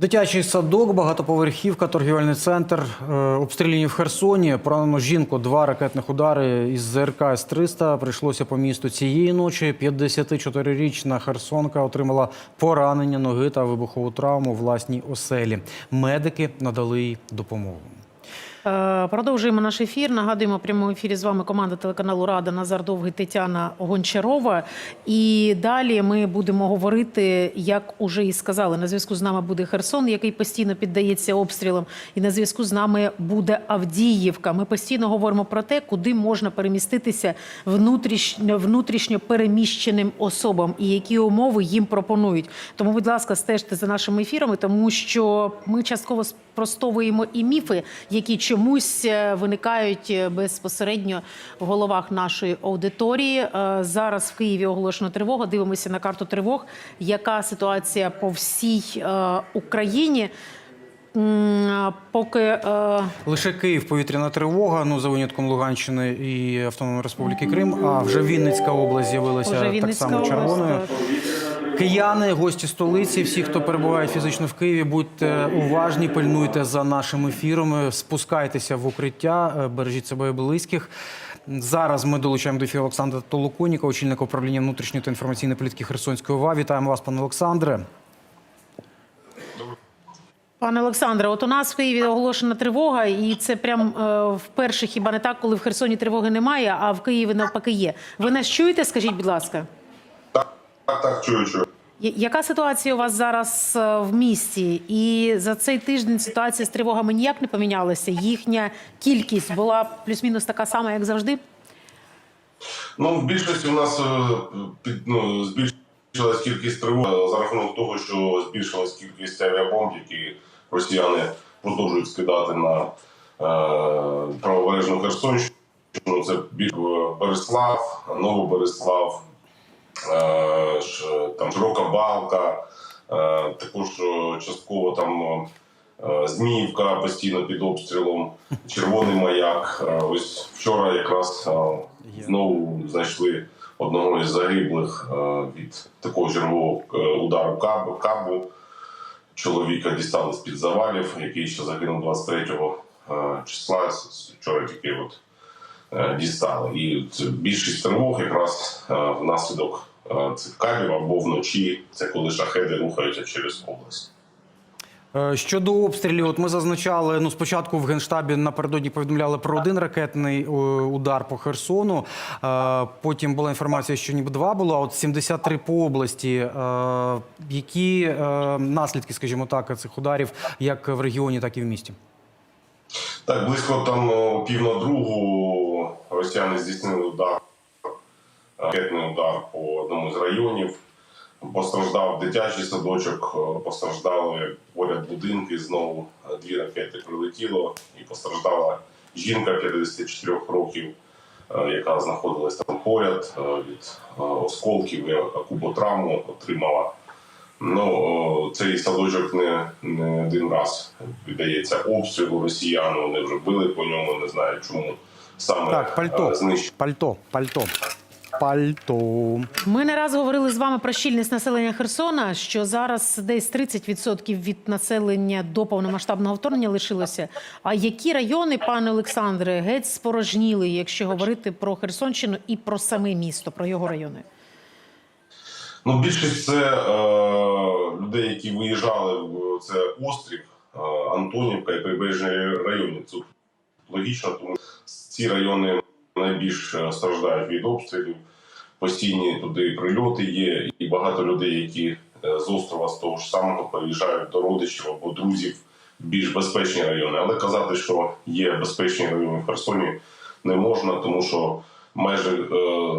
Дитячий садок, багатоповерхівка, торгівельний центр е, обстріляні в Херсоні. Поранено жінку. Два ракетних удари із ЗРК С-300 прийшлося по місту цієї ночі. 54-річна Херсонка отримала поранення ноги та вибухову травму у власній оселі. Медики надали їй допомогу. Е, Продовжуємо наш ефір. Нагадуємо, в прямому ефірі з вами команда телеканалу Рада Назар Довгий, Тетяна Гончарова. І далі ми будемо говорити, як уже і сказали. На зв'язку з нами буде Херсон, який постійно піддається обстрілам. І на зв'язку з нами буде Авдіївка. Ми постійно говоримо про те, куди можна переміститися внутрішньо, внутрішньо переміщеним особам і які умови їм пропонують. Тому, будь ласка, стежте за нашими ефірами, тому що ми частково спростовуємо і міфи, які чомусь е, виникають е, безпосередньо в головах нашої аудиторії. Е, Зараз в Києві оголошена тривога. Дивимося на карту тривог. Яка ситуація по всій Україні? Поки е, Лише Київ повітряна тривога. Ну за винятком Луганщини і Автономної Республіки Крим. А вже Вінницька область з'явилася так само область, червоною. так. Кияни, гості столиці, всі, хто перебуває фізично в Києві, будьте уважні, пильнуйте за нашими ефірами, спускайтеся в укриття, е, бережіть себе і близьких. Зараз ми долучаємо до ефіру Олександра Толоконіка, очільника управління внутрішньої та інформаційної політики Херсонської ОВА. Вітаємо вас, пане Олександре. Пане Олександре, от у нас в Києві оголошена тривога, і це прям е, вперше хіба не так, коли в Херсоні тривоги немає, а в Києві навпаки є. Ви нас чуєте? Скажіть, будь ласка, Так, так, чую, чую. Яка ситуація у вас зараз е, в місті? І за цей тиждень ситуація з тривогами ніяк не помінялася. Їхня кількість була плюс-мінус така сама, як завжди. Ну, в більшості у нас е, ну, збільшилась кількість тривог е, за рахунок того, що збільшилась кількість авіабомб, які росіяни продовжують скидати на е, правобережну Херсонщину. Це Береслав, Новобереслав, ш- там Широка Балка, е, також е, частково там е, Зміївка постійно під обстрілом, Червоний маяк. Е, Ось вчора якраз е, знову знайшли одного із загиблих е, від такого чергового е, удару кабу. кабу. Чоловіка дістали з-під завалів, який ще загинув 23 е, числа. Вчора тільки от е, дістали. І більшість тривог якраз е, внаслідок е, цих кабів або вночі. Це коли шахеди рухаються через область. Е, Щодо обстрілів, от ми зазначали, ну спочатку в Генштабі напередодні повідомляли про один ракетний е, удар по Херсону. Е, Потім була інформація, що ніби два було, а от 73 по області. Е, Які е, наслідки, скажімо так, цих ударів як в регіоні, так і в місті? Так, близько там пів на другу росіяни здійснили удар, ракетний удар по одному з районів. Постраждав дитячий садочок, е, постраждали поряд будинки. Знову е, дві ракети прилетіло, і постраждала жінка 54 років, е, яка знаходилась там поряд від осколків і акуботравму отримала. Ну, цей садочок не, не один раз віддається обстрілу росіян. Вони вже били по ньому, не знаю чому саме Так, пальто. знищили. Пальто, пальто, пальто. Ми не раз говорили з вами про щільність населення Херсона, що зараз десь 30% від населення до повномасштабного вторгнення лишилося. А які райони, пане Олександре, геть спорожніли, якщо говорити про Херсонщину і про саме місто, про його райони? Ну, більшість це е, людей, які виїжджали в це острів, е, Антонівка і прибережні райони. Це логічно, тому що ці райони найбільш е, страждають від обстрілів. Постійні туди прильоти є, і багато людей, які е, з острова з того ж самого переїжджають до родичів або друзів в більш безпечні райони. Але казати, що є безпечні райони в Херсоні, не можна, тому що майже е,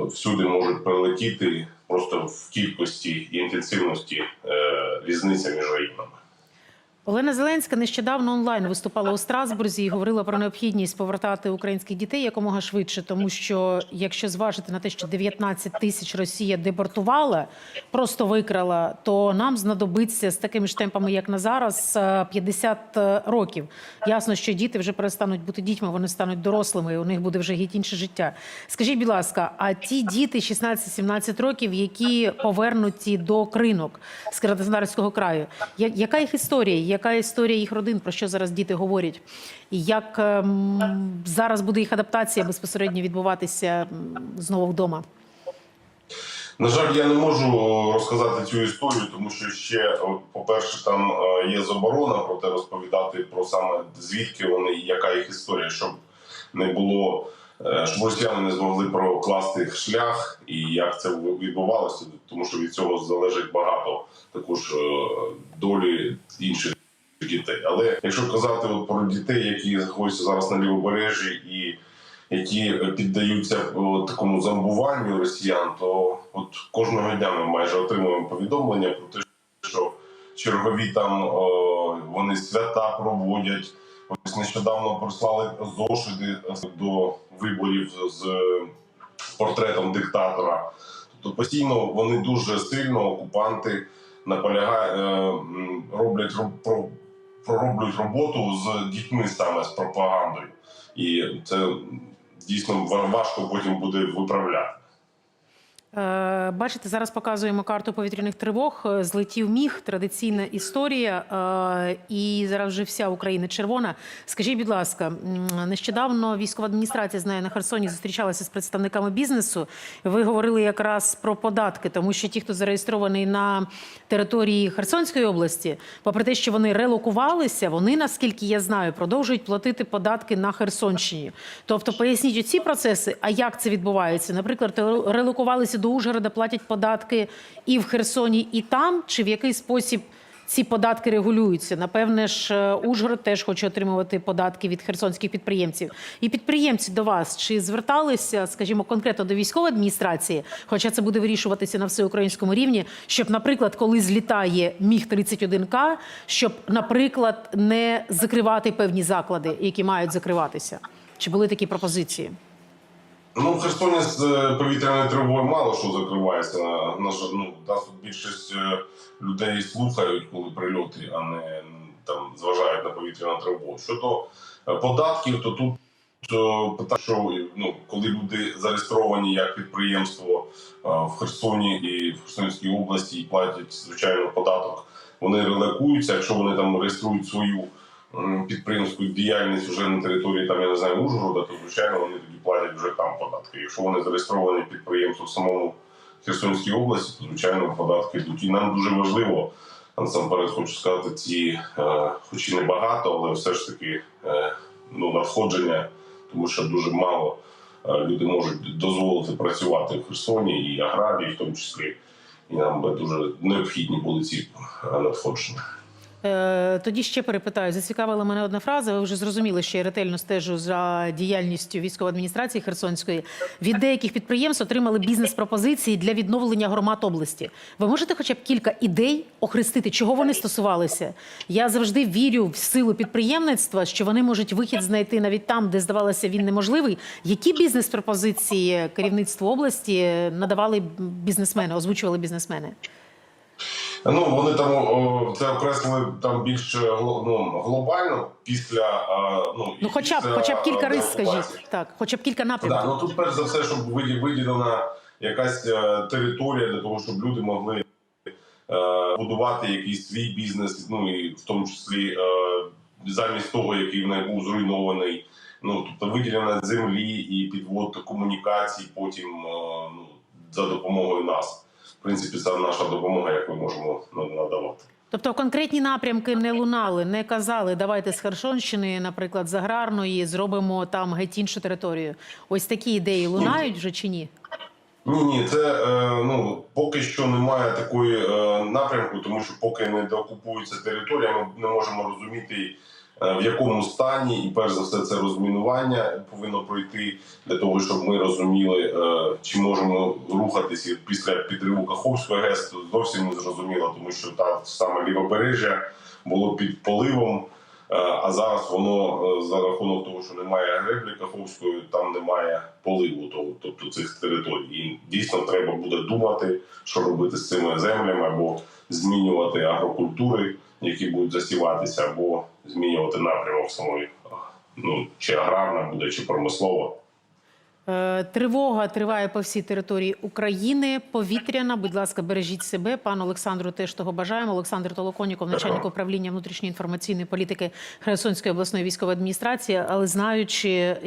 всюди можуть прилетіти просто в кількості і інтенсивності е, різниця між районами. Олена Зеленська нещодавно онлайн виступала у Страсбурзі і говорила про необхідність повертати українських дітей якомога швидше, тому що якщо зважити на те, що 19 тисяч Росія депортувала, просто викрала, то нам знадобиться з такими ж темпами, як на зараз, е, 50 років. Ясно, що діти вже перестануть бути дітьми, вони стануть дорослими, і у них буде вже геть інше життя. Скажіть, будь ласка, а ті діти 16-17 років, які повернуті до кринок з Краснодарського краю, яка їх історія? Яка історія їх родин? Про що зараз діти говорять? І як ем, зараз буде їх адаптація безпосередньо відбуватися знову вдома? На жаль, я не можу розказати цю історію, тому що ще, по-перше, там е, є заборона про те розповідати про саме звідки вони і яка їх історія, щоб не було, е, щоб росіяни не змогли прокласти шлях і як це відбувалося, тому що від цього залежить багато також е, долі інших дітей. Але якщо казати от про дітей, які знаходяться зараз на лівобережжі і які піддаються такому зомбуванню росіян, то от кожного дня ми майже отримуємо повідомлення про те, що чергові там о, вони свята проводять. Ось нещодавно прислали зошити до виборів з портретом диктатора. Тобто постійно вони дуже сильно окупанти наполягають, роблять про- пророблюють роботу з дітьми саме з пропагандою. І це дійсно ва- важко потім буде виправляти. Е, Бачите, зараз показуємо карту повітряних тривог. Е, Злетів міг, традиційна історія, е, і зараз вже вся Україна червона. Скажіть, будь ласка, нещодавно військова адміністрація знає на Херсоні зустрічалася з представниками бізнесу. Ви говорили якраз про податки, тому що ті, хто зареєстрований на території Херсонської області, попри те, що вони релокувалися, вони, наскільки я знаю, продовжують платити податки на Херсонщині. Тобто, поясніть ці процеси, а як це відбувається? Наприклад, релокувалися до Ужгорода, платять податки і в Херсоні, і там, чи в який спосіб ці податки регулюються? Напевне ж, е, Ужгород теж хоче отримувати податки від херсонських підприємців. І підприємці до вас чи зверталися, скажімо, конкретно до військової адміністрації, хоча це буде вирішуватися на всеукраїнському рівні, щоб, наприклад, коли злітає міг 31 к щоб, наприклад, не закривати певні заклади, які мають закриватися? Чи були такі пропозиції? Ну, в Херсоні з е, повітряною тривогою мало що закривається. На, на ну, нас більшість е, людей слухають, коли прильоти, а не там зважають на повітряну тривогу. Щодо е, податків, то тут питання, що ну, коли люди зареєстровані як підприємство в Херсоні і в Херсонській області і платять звичайно податок, вони релакуються. Якщо вони там реєструють свою підприємську діяльність вже на території там, я не знаю, Ужгорода, то звичайно вони тоді платять вже там податки. Якщо вони зареєстровані підприємство в самому Херсонській області, то звичайно податки йдуть. І нам дуже важливо. Насамперед хочу сказати, ці, е, хоч і не багато, але все ж таки е, ну, надходження, тому що дуже мало е, люди можуть дозволити працювати в Херсоні і аграрії, в тому числі. І нам би дуже необхідні були ці е, надходження. Е, Тоді ще перепитаю. Зацікавила мене одна фраза. Ви вже зрозуміли, що я ретельно стежу за діяльністю військової адміністрації Херсонської. Від деяких підприємств отримали бізнес-пропозиції для відновлення громад області. Ви можете хоча б кілька ідей охрестити, чого вони стосувалися? Я завжди вірю в силу підприємництва, що вони можуть вихід знайти навіть там, де здавалося він неможливий. Які бізнес-пропозиції керівництву області надавали бізнесмени, озвучували бізнесмени? Ну вони там це окреслили там більш е, ну, глобально після ну, Ну, хоча б, хоча б кілька е, рис, скажіть. Так, хоча б кілька Да, напрямків. ну тут перш за все, щоб виді- виділена якась е, територія для того, щоб люди могли е, будувати якийсь свій бізнес, ну і в тому числі е, замість того, який в них був зруйнований. Ну тобто виділена землі і підвод комунікацій, потім е, ну, за допомогою нас. В принципі, це наша допомога, яку ми можемо надавати. Тобто конкретні напрямки не лунали, не казали, давайте з Херсонщини, наприклад, з аграрної, зробимо там геть іншу територію. Ось такі ідеї лунають вже чи ні? Ні, ні, це е, ну поки що немає такої е, напрямку, тому що поки не деокупується територія, ми не можемо розуміти в якому стані, і перш за все, це розмінування повинно пройти для того, щоб ми розуміли, е, чи можемо рухатися після підриву Каховської ГЕС. Зовсім не зрозуміло, тому що там саме лівобережжя було під поливом. Е, А зараз воно е, за рахунок того, що немає греблі Каховської, там немає поливу, то- тобто цих територій. І дійсно треба буде думати, що робити з цими землями, або змінювати агрокультури, які будуть засіватися, або змінювати напрямок самої, ну чи аграрна буде, чи промислова. Е, Тривога триває по всій території України. Повітряна. Будь ласка, бережіть себе. Пан Олександру теж того бажаємо. Олександр Толоконіков, начальник управління внутрішньої інформаційної політики Херсонської обласної військової адміністрації. Але знаючи,